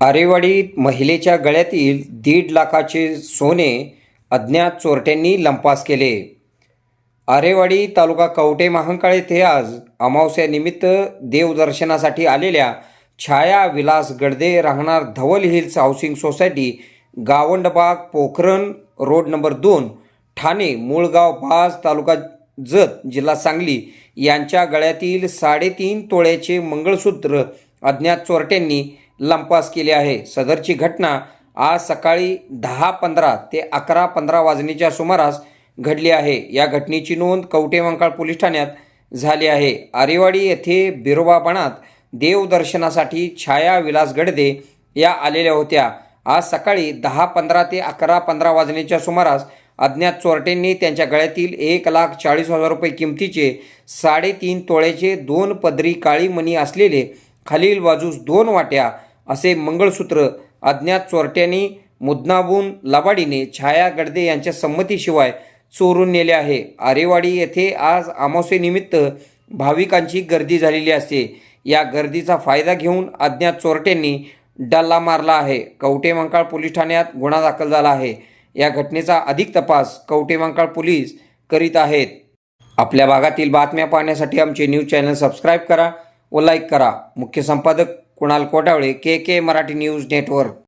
आरेवाडीत महिलेच्या गळ्यातील दीड लाखाचे सोने अज्ञात चोरट्यांनी लंपास केले. आरेवाडी तालुका कवटे महांकाळ येथे आज अमावस्यानिमित्त देवदर्शनासाठी आलेल्या छाया विलास गडदे राहणार Dhaval hills housing society Gavandbaug Pokhran road number दोन ठाणे मूळगाव बाज तालुका जत जिल्हा सांगली यांच्या गळ्यातील साडेतीन तोळ्याचे मंगळसूत्र अज्ञात चोरट्यांनी लंपास केले आहे. सदरची घटना आज सकाळी दहा पंधरा ते अकरा पंधरा वाजण्याच्या सुमारास घडली आहे. या घटनेची नोंद कवटेमंकाळ पोलीस ठाण्यात झाली आहे. आरेवाडी येथे बिरोबाबणात देवदर्शनासाठी छाया विलास गडदे या आलेल्या होत्या. आज सकाळी दहा पंधरा ते अकरा पंधरा वाजण्याच्या सुमारास अज्ञात चोरटेंनी त्यांच्या गळ्यातील एक लाख चाळीस हजार रुपये किमतीचे साडेतीन तोळ्याचे दोन पदरी काळी मणी असलेले खालील बाजूस दोन वाट्या असे मंगळसूत्र अज्ञात चोरट्यांनी मुदनाबून लबाडीने छाया गडदे यांच्या संमतीशिवाय चोरून नेले आहे. आरेवाडी येथे आज अमावस्येनिमित्त भाविकांची गर्दी झालेली असते. या गर्दीचा फायदा घेऊन अज्ञात चोरट्यांनी डल्ला मारला आहे. कवटेमंकाळ पोलीस ठाण्यात गुन्हा दाखल झाला आहे. या घटनेचा अधिक तपास कवटेमंकाळ पोलीस करीत आहेत. आपल्या भागातील बातम्या पाहण्यासाठी आमचे न्यूज चॅनल सबस्क्राईब करा व लाईक करा. मुख्य संपादक Kunal Kotawale K K Marathi news network.